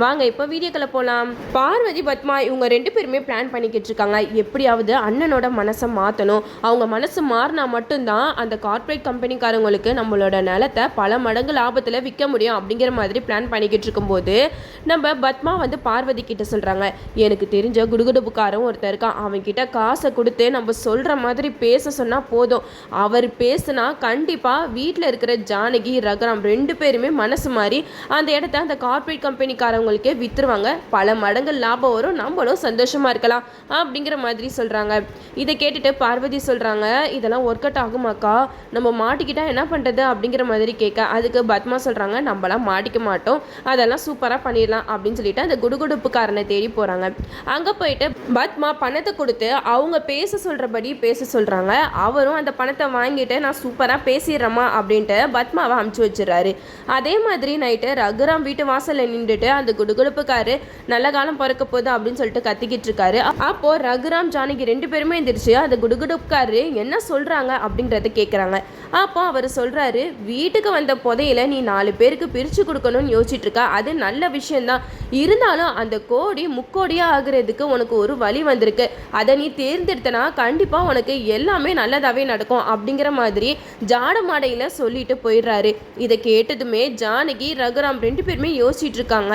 வாங்க இப்போ வீடியோக்களை போகலாம் பார்வதி பத்மா இவங்க ரெண்டு பேருமே பிளான் பண்ணிக்கிட்டு இருக்காங்க. எப்படியாவது அண்ணனோட மனசை மாற்றணும் அவங்க மனசு மாறினா மட்டும்தான் அந்த கார்ப்பரேட் கம்பெனிக்காரங்களுக்கு நம்மளோட நிலத்தை பல மடங்கு லாபத்தில் விற்க முடியும் அப்படிங்கிற மாதிரி பிளான் பண்ணிக்கிட்டு இருக்கும்போது நம்ம பத்மா வந்து பார்வதி கிட்ட சொல்கிறாங்க எனக்கு தெரிஞ்ச குடுகுடுப்புக்காரன் ஒருத்தர் இருக்கான். அவன்கிட்ட காசை கொடுத்து நம்ம சொல்கிற மாதிரி பேச சொன்னால் போதும். அவர் பேசுனா கண்டிப்பாக வீட்டில் இருக்கிற ஜானகி ரகுராம் ரெண்டு பேருமே மனசு மாறி அந்த இடத்த அந்த கார்ப்பரேட் கம்பெனிக்காரவங்களுக்கே விற்றுருவாங்க பல மடங்கு லாபம் வரும். நம்மளும் சந்தோஷமாக இருக்கலாம். அப்படிங்கிற மாதிரி சொல்கிறாங்க இதை கேட்டுட்டு பார்வதி சொல்கிறாங்க இதெல்லாம் ஒர்க் அவுட் ஆகுமாக்கா? நம்ம மாட்டிக்கிட்டா என்ன பண்ணுறது அப்படிங்கிற மாதிரி கேட்க அதுக்கு பத்மா சொல்கிறாங்க நம்மளாம் மாட்டிக்க மாட்டோம். அதெல்லாம் சூப்பராக பண்ணிடலாம். அப்படின்னு சொல்லிட்டு அந்த குடுகுடுப்புக்காரனை தேடி போகிறாங்க அங்கே போயிட்டு பத்மா பணத்தை கொடுத்து அவங்க பேச சொல்கிறபடி பேச சொல்கிறாங்க அவரும் அந்த பணத்தை வாங்கிட்டு நான் சூப்பராக பேசிடுறேம்மா அப்படின்ட்டு பத்மாவை அமுச்சு வச்சிடறாரு. அதே மாதிரி நைட்டு ரகுராம் வீட்டு வாசலில் நின்றுட்டு அந்த குடுகுடுப்புக்காரு நல்ல காலம் பிறக்க போகுது அப்படின்னு சொல்லிட்டு கத்திக்கிட்டு இருக்காரு. அப்போ ரகுராம் ஜானகி ரெண்டு பேருமே எந்திரிச்சு அந்த குடுகுடுப்புக்காரு என்ன சொல்றாங்க அப்படின்றத கேட்குறாங்க அப்போ அவர் சொல்றாரு வீட்டுக்கு வந்த புதையில நீ நாலு பேருக்கு பிரிச்சு கொடுக்கணும்னு யோசிச்சுட்டு இருக்க அது நல்ல விஷயம்தான். இருந்தாலும் அந்த கோடி முக்கோடியா ஆகுறதுக்கு உனக்கு ஒரு வழி வந்திருக்கு. அதை நீ தேர்ந்தெடுத்தனா கண்டிப்பா உனக்கு எல்லாமே நல்லதாவே நடக்கும். அப்படிங்கிற மாதிரி ஜாட மாடையில சொல்லிட்டு போயிடுறாரு. இதை கேட்டதுமே ஜானகி ரகுராம் ரெண்டு பேருமே யோசிச்சுட்டு இருக்காங்க.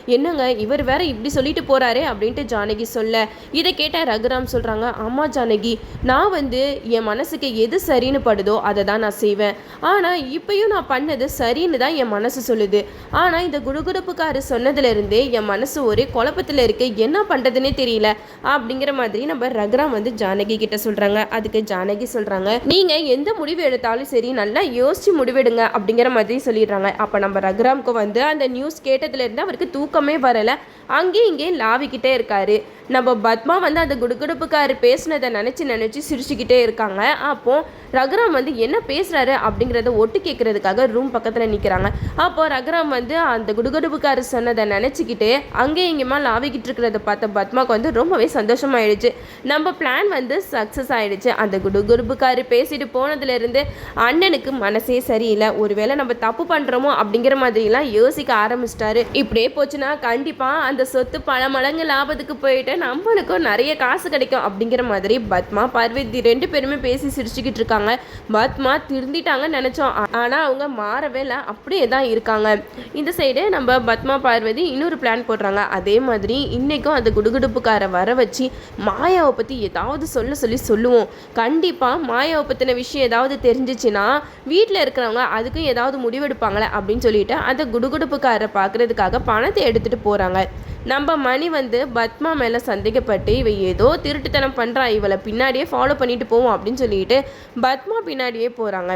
என்னங்க இவர் வேற இப்படி சொல்லிட்டு போறாரே அப்படின்ட்டு ஜானகி சொல்ல. இதை கேட்ட ரகுராம் சொல்றாங்க ஆமா ஜானகி நான் வந்து என் மனசுக்கு எது சரின்னு படுதோ அதை தான் நான் செய்வேன். ஆனா இப்பயும் நான் பண்ணது சரின்னு தான் என் மனசு சொல்லுது. ஆனா இந்த குடுகுடுப்புக்காரு சொன்னதுல இருந்தே என் மனசு ஒரே குழப்பத்துல இருக்கு. என்ன பண்றதுன்னே தெரியல. அப்படிங்கிற மாதிரி நம்ம ரகுராம் வந்து ஜானகி கிட்ட சொல்றாங்க. அதுக்கு ஜானகி சொல்றாங்க நீங்க எந்த முடிவு எடுத்தாலும் சரி நல்லா யோசிச்சு முடிவெடுங்க. அப்படிங்கிற மாதிரி சொல்லிடுறாங்க. அப்ப நம்ம ரகுராம்க்கு வந்து அந்த நியூஸ் கேட்டதுல இருந்து அவருக்கு தூக்கம் வரலை. அங்கேயும் இங்கேயும் லாவிக்கிட்டே இருக்காரு. நம்ம பத்மா வந்து அந்த குடுகுடுப்புக்காரு பேசுனதை நினச்சி நினச்சி சிரிச்சுக்கிட்டே இருக்காங்க. அப்போது ரகுராம் வந்து என்ன பேசுகிறாரு அப்படிங்கிறத ஒட்டு கேட்குறதுக்காக ரூம் பக்கத்தில் நிற்கிறாங்க அப்போது ரகுராம் வந்து அந்த குடுகுடுப்புக்காரு சொன்னதை நினச்சிக்கிட்டு அங்கேயும் இங்கேயுமா லாவிக்கிட்டு இருக்கிறத பார்த்த பத்மாவுக்கு வந்து ரொம்பவே சந்தோஷமாயிடுச்சு. நம்ம பிளான் வந்து சக்ஸஸ் ஆயிடுச்சு. அந்த குடுகுடுப்புக்காரு பேசிட்டு போனதுலேருந்து அண்ணனுக்கு மனசே சரியில்லை. ஒருவேளை நம்ம தப்பு பண்ணுறோமோ அப்படிங்கிற மாதிரிலாம் யோசிக்க ஆரம்பிச்சிட்டாரு. இப்படியே போச்சு போச்சுன்னா கண்டிப்பாக அந்த சொத்து பல மடங்கு லாபத்துக்கு போயிட்டு நம்மளுக்கும் நிறைய காசு கிடைக்கும் அப்படிங்கிற மாதிரி பத்மா பார்வதி ரெண்டு பேருமே பேசி சிரிச்சுக்கிட்டு இருக்காங்க. பத்மா திருந்திட்டாங்கன்னு நினச்சோம். ஆனால் அவங்க மாறவே இல்லை. அப்படியே தான் இருக்காங்க. இந்த சைடு நம்ம பத்மா பார்வதி இன்னொரு பிளான் போடுறாங்க. அதே மாதிரி இன்றைக்கும் அந்த குடுகுடுப்புக்காரை வர வச்சு மாயாவை பற்றி ஏதாவது சொல்ல சொல்லி சொல்லுவோம். கண்டிப்பாக மாயாவை பற்றின விஷயம் ஏதாவது தெரிஞ்சிச்சுன்னா வீட்டில் இருக்கிறவங்க அதுக்கும் ஏதாவது முடிவெடுப்பாங்களே அப்படின்னு சொல்லிட்டு அந்த குடுகுடுப்புக்காரரை பார்க்குறதுக்காக பணத்தை எடுத்துகிட்டு போகிறாங்க நம்ம மணி வந்து பத்மா மேலே சந்தேகப்பட்டு இவ ஏதோ திருட்டுத்தனம் பண்ணுறா இவளை பின்னாடியே ஃபாலோ பண்ணிட்டு போவோம் அப்படின்னு சொல்லிட்டு பத்மா பின்னாடியே போகிறாங்க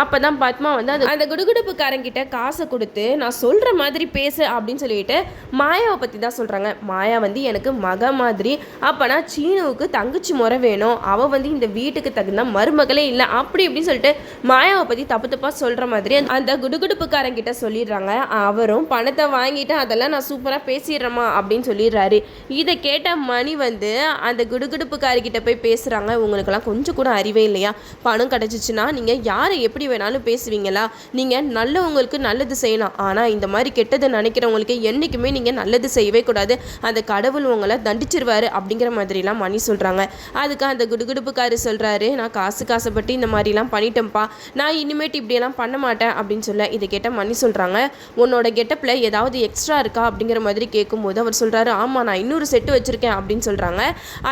அப்போ தான் பத்மா வந்து அது அந்த குடுகுடுப்புக்காரங்கிட்ட காசை கொடுத்து நான் சொல்கிற மாதிரி பேசு அப்படின்னு சொல்லிட்டு மாயாவை பற்றி தான் சொல்கிறாங்க மாயா வந்து எனக்கு மக மாதிரி. அப்போனா சீனுவுக்கு தங்கச்சி முறை வேணும். அவள் வந்து இந்த வீட்டுக்கு தகுந்த மருமகளே இல்லை. அப்படி இப்படின்னு சொல்லிட்டு மாயாவை பற்றி தப்பு தப்பாக சொல்கிற மாதிரி அந்த குடுகுடுப்புக்காரங்கிட்ட சொல்லிடுறாங்க. அவரும் பணத்தை வாங்கிட்டு அதெல்லாம் நான் சூப்பராக பேசிடுறேம்மா. அப்படின்னு சொல்லிடுறாரு. இதை கேட்ட மணி வந்து அந்த குடுகுடுப்புக்காரிக்கிட்ட போய் பேசுகிறாங்க உங்களுக்கெல்லாம் கொஞ்சம் கூட அறிவே இல்லையா? பணம் கிடச்சிச்சின்னா நீங்கள் யாரை எப்படி வேணாலும் பேசுவீங்களா? நீங்கள் நல்லவங்களுக்கு நல்லது செய்யலாம். ஆனால் இந்த மாதிரி கெட்டது நினைக்கிறவங்களுக்கு என்றைக்குமே நீங்கள் நல்லது செய்யவே கூடாது. அந்த கடவுள் உங்களை தண்டிச்சிருவார் அப்படிங்கிற மாதிரிலாம் மணி சொல்கிறாங்க அதுக்கு அந்த குடுகுடுப்புக்காரு சொல்கிறாரு நான் காசு காசைப்பட்டு இந்த மாதிரிலாம் பண்ணிட்டேன்ப்பா. நான் இனிமேட்டு இப்படியெல்லாம் பண்ண மாட்டேன். அப்படின்னு சொல்ல இதை கேட்ட மணி சொல்கிறாங்க உன்னோட கெட்டப்பில் ஏதாவது எக்ஸ்ட்ரா இருக்கா? அப்படிங்கிற மாதிரி கேட்கும்போது அவர் சொல்கிறாரு ஆமாம் நான் இன்னொரு செட்டு வச்சுருக்கேன் அப்படின்னு சொல்கிறாங்க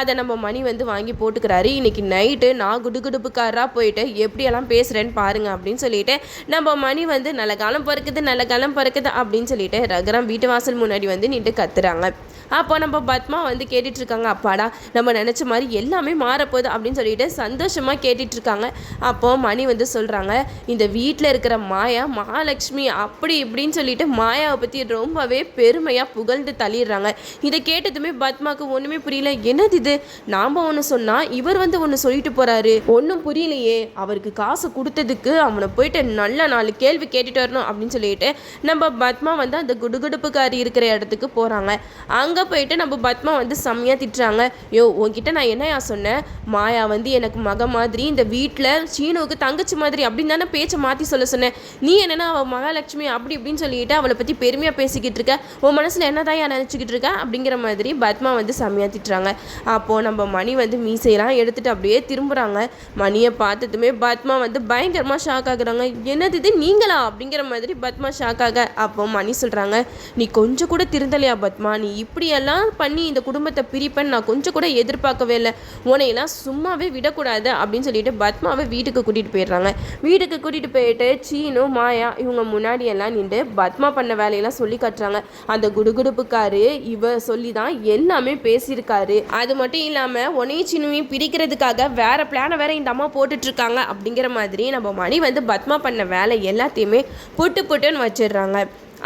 அதை நம்ம மணி வந்து வாங்கி போட்டுக்கிறாரு. இன்றைக்கி நைட்டு நான் குடுகுடுப்புக்காராக போயிட்டு எப்படியெல்லாம் பேசுகிறேன்னு பாருங்க அப்படின்னு சொல்லிட்டு நம்ம மணி வந்து நல்ல காலம் பிறக்குது நல்ல காலம் பிறக்குது அப்படின்னு சொல்லிட்டு ரகுராம் வீட்டு வாசல் முன்னாடி வந்து நின்று கத்துறாங்க. அப்போ நம்ம பத்மா வந்து கேட்டுட்ருக்காங்க அப்பாடா நம்ம நினச்ச மாதிரி எல்லாமே மாறப்போகுது அப்படின்னு சொல்லிட்டு சந்தோஷமாக கேட்டுட்ருக்காங்க. அப்போ மணி வந்து சொல்கிறாங்க இந்த வீட்டில் இருக்கிற மாயா மகாலட்சுமி அப்படி இப்படின்னு சொல்லிட்டு மாயாவை பற்றி ரொம்பவே பெருமையாக புகழ்ந்து தள்ளிடுறாங்க. இதை கேட்டதுமே பத்மாவுக்கு ஒன்றுமே புரியல. என்னது இது? நாம் ஒன்று சொன்னால் இவர் வந்து ஒன்று சொல்லிட்டு போகிறாரு ஒன்றும் புரியலையே. அவருக்கு காசு கொடுத்ததுக்கு அவனை போயிட்டு நல்ல நாலு கேள்வி கேட்டுட்டு வரணும். அப்படின்னு சொல்லிட்டு நம்ம பத்மா வந்து அந்த குடுகுடுப்புக்காரி இருக்கிற இடத்துக்கு போகிறாங்க அங்கே அங்கே போயிட்டு நம்ம பத்மா வந்து செம்மையாக திட்டுறாங்க. யோ உன்கிட்ட நான் என்னையா சொன்னேன்? மாயா வந்து எனக்கு மக மாதிரி இந்த வீட்டில் சீனுவுக்கு தங்கச்சி மாதிரி அப்படின்னு தானே பேச்சை மாற்றி சொல்ல சொன்னேன். நீ என்னென்னா அவள் மகாலட்சுமி அப்படி இப்படின்னு சொல்லிட்டு அவளை பற்றி பெருமையாக பேசிக்கிட்டு இருக்க. உன் மனசில் என்னதான் நினச்சிக்கிட்டு இருக்க? அப்படிங்கிற மாதிரி பத்மா வந்து செம்மையாக திட்டுறாங்க. அப்போது நம்ம மணி வந்து மீசையெல்லாம் எடுத்துகிட்டு அப்படியே திரும்புகிறாங்க மணியை பார்த்ததுமே பத்மா வந்து பயங்கரமாக ஷாக் ஆகுறாங்க. என்னது இது? நீங்களா? அப்படிங்கிற மாதிரி பத்மா ஷாக் ஆக அப்போ மணி சொல்கிறாங்க நீ கொஞ்சம் கூட திருந்தலையா பத்மா? நீ இப்படி மாதிரியெல்லாம் பண்ணி இந்த குடும்பத்தை பிரிப்பேன்னு நான் கொஞ்சம் கூட எதிர்பார்க்கவே இல்லை. உனையெல்லாம் சும்மாவே விடக்கூடாது அப்படின்னு சொல்லிட்டு பத்மாவை வீட்டுக்கு கூட்டிகிட்டு போயிடுறாங்க. வீட்டுக்கு கூட்டிகிட்டு போயிட்டு சீனு மாயா இவங்க முன்னாடி எல்லாம் நின்று பத்மா பண்ண வேலையெல்லாம் சொல்லி காட்டுறாங்க. அந்த குடுகுடுப்புக்காரு இவ சொல்லி தான் எல்லாமே பேசியிருக்காரு. அது மட்டும் இல்லாமல் உனையும் சீனுவையும் பிரிக்கிறதுக்காக வேற பிளானை வேற இந்த அம்மா போட்டுட்ருக்காங்க அப்படிங்கிற மாதிரி நம்ம மணி வந்து பத்மா பண்ண வேலை எல்லாத்தையுமே புட்டு புட்டுன்னு வச்சிடுறாங்க.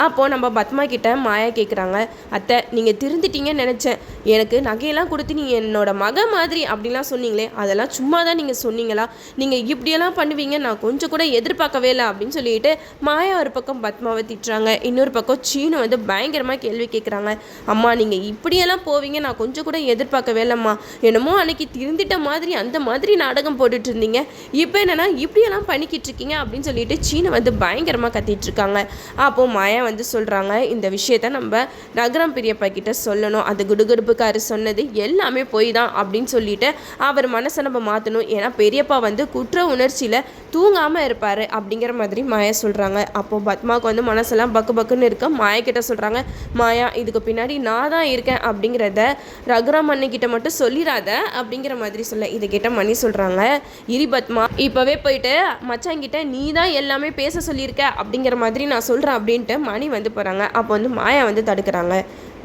அப்போது நம்ம பத்மா கிட்ட மாயா கேட்குறாங்க அத்தை நீங்கள் திருந்திட்டீங்கன்னு நினச்சேன். எனக்கு நகையெல்லாம் கொடுத்து நீங்கள் என்னோட மக மாதிரி அப்படிலாம் சொன்னீங்களே அதெல்லாம் சும்மா தான் நீங்கள் சொன்னீங்களா? நீங்கள் இப்படியெல்லாம் பண்ணுவீங்க நான் கொஞ்சம் கூட எதிர்பார்க்கவே இல்லை அப்படின்னு சொல்லிட்டு மாயா ஒரு பக்கம் பத்மாவை திட்டுறாங்க இன்னொரு பக்கம் சீனு வந்து பயங்கரமாக கேள்வி கேட்குறாங்க அம்மா நீங்கள் இப்படியெல்லாம் போவீங்க நான் கொஞ்சம் கூட எதிர்பார்க்கவே இல்லைம்மா. என்னமோ அன்னைக்கு திருந்திட்ட மாதிரி அந்த மாதிரி நாடகம் போட்டுட்டு இருந்தீங்க. இப்போ என்னென்னா இப்படியெல்லாம் பண்ணிக்கிட்டு இருக்கீங்க அப்படின்னு சொல்லிட்டு சீனை வந்து பயங்கரமாக கத்திட்டு இருக்காங்க. அப்போது மாயா வந்து சொல்கிறாங்க இந்த விஷயத்த நம்ம நகரம் பெரியப்பா கிட்ட சொல்லணும். அந்த குடுகுடுப்புக்காரு சொன்னது எல்லாமே போய் தான் அப்படின்னு சொல்லிட்டு அவர் மனசை நம்ம மாற்றணும் ஏன்னா பெரியப்பா வந்து குற்ற உணர்ச்சியில் தூங்காமல் இருப்பார் அப்படிங்கிற மாதிரி மாயா சொல்கிறாங்க அப்போது பத்மாவுக்கு வந்து மனசெல்லாம் பக்கு பக்குன்னு இருக்க மாயா கிட்ட சொல்கிறாங்க மாயா இதுக்கு பின்னாடி நான் தான் இருக்கேன் அப்படிங்கிறத ரகுராம் அண்ணன்கிட்ட மட்டும் சொல்லிடாத அப்படிங்கிற மாதிரி சொல்ல இதை கிட்ட மணி சொல்கிறாங்க இரி பத்மா இப்போவே போயிட்டு மச்சாங்கிட்ட நீ தான் எல்லாமே பேச சொல்லியிருக்க அப்படிங்கிற மாதிரி நான் சொல்கிறேன் அப்படின்ட்டு மணி வந்து போகிறாங்க அப்போ வந்து மாயா வந்து தடுக்கிறாங்க.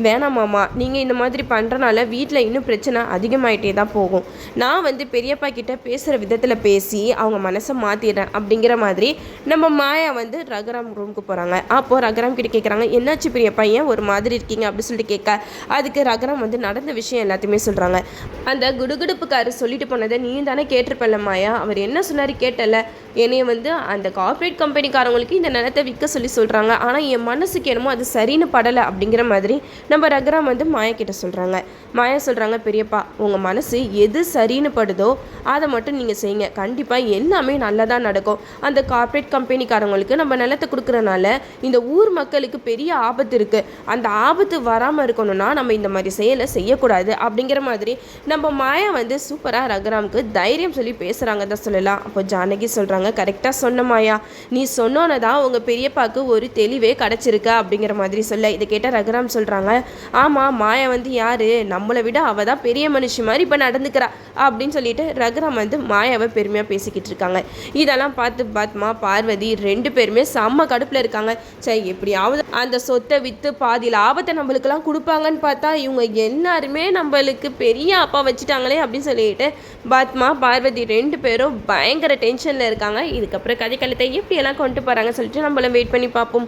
வேணாம் மாமா நீங்கள் இந்த மாதிரி பண்ணுறனால வீட்டில் இன்னும் பிரச்சனை அதிகமாயிட்டே தான் போகும். நான் வந்து பெரியப்பா கிட்டே பேசுகிற விதத்தில் பேசி அவங்க மனசை மாற்றிடுறேன் அப்படிங்கிற மாதிரி நம்ம மாயா வந்து ரகுராம் ரூமுக்கு போகிறாங்க அப்போது ரகுராம் கிட்ட கேட்குறாங்க என்னாச்சு பெரியப்பா ஏன் ஒரு மாதிரி இருக்கீங்க? அப்படின்னு சொல்லிட்டு கேட்க அதுக்கு ரகுராம் வந்து நடந்த விஷயம் எல்லாத்தையுமே சொல்கிறாங்க அந்த குடுகுடுப்புக்காரர் சொல்லிட்டு போனதை நீ தானே கேட்டிருப்பல்ல மாயா? அவர் என்ன சொன்னார் கேட்டல. என்னைய வந்து அந்த கார்ப்பரேட் கம்பெனிக்காரங்களுக்கு இந்த நிலத்தை விற்க சொல்லி சொல்கிறாங்க ஆனால் என் மனசுக்கு என்னமோ அது சரின்னு படலை அப்படிங்கிற மாதிரி நம்ம ரகுராம் வந்து மாயா கிட்ட சொல்கிறாங்க மாயா சொல்கிறாங்க பெரியப்பா உங்கள் மனசு எது சரின்னு படுதோ அதை மட்டும் நீங்கள் செய்யுங்க. கண்டிப்பாக எல்லாமே நல்லதாக நடக்கும். அந்த கார்ப்பரேட் கம்பெனிக்காரங்களுக்கு நம்ம நிலத்தை கொடுக்குறனால இந்த ஊர் மக்களுக்கு பெரிய ஆபத்து இருக்குது அந்த ஆபத்து வராமல் இருக்கணும்னா நம்ம இந்த மாதிரி செயலை செய்யக்கூடாது. அப்படிங்கிற மாதிரி நம்ம மாயா வந்து சூப்பராக ரகுராமுக்கு தைரியம் சொல்லி பேசுகிறாங்க தான் சொல்லலாம். அப்போ ஜானகி சொல்கிறாங்க கரெக்டாக சொன்ன மாயா. நீ சொன்னோன்னே தான் உங்கள் பெரியப்பாவுக்கு ஒரு தெளிவே கிடச்சிருக்கு. அப்படிங்கிற மாதிரி சொல்ல இதை கேட்டால் ரகுராம் சொல்கிறாங்க ஆமாம் மாயா வந்து யார்? நம்மளை விட அவள் தான் பெரிய மனுஷி மாதிரி இப்போ நடந்துக்கிறா அப்படின்னு சொல்லிட்டு ரகுராம் வந்து மாயாவை பெருமையாக பேசிக்கிட்டு இருக்காங்க. இதெல்லாம் பார்த்து பத்மா பார்வதி ரெண்டு பேருமே செம்ம கடுப்பில் இருக்காங்க. சரி எப்படியாவது அந்த சொத்தை விற்று பாதி லாபத்தை நம்மளுக்கெல்லாம் கொடுப்பாங்கன்னு பார்த்தா இவங்க எல்லாருமே நம்மளுக்கு பெரிய அப்பா வச்சுட்டாங்களே அப்படின்னு சொல்லிட்டு பத்மா பார்வதி ரெண்டு பேரும் பயங்கர டென்ஷனில் இருக்காங்க. இதுக்கப்புறம் கதை எப்படியெல்லாம் கொண்டு போகிறாங்க சொல்லிட்டு நம்மள வெயிட் பண்ணி பார்ப்போம்.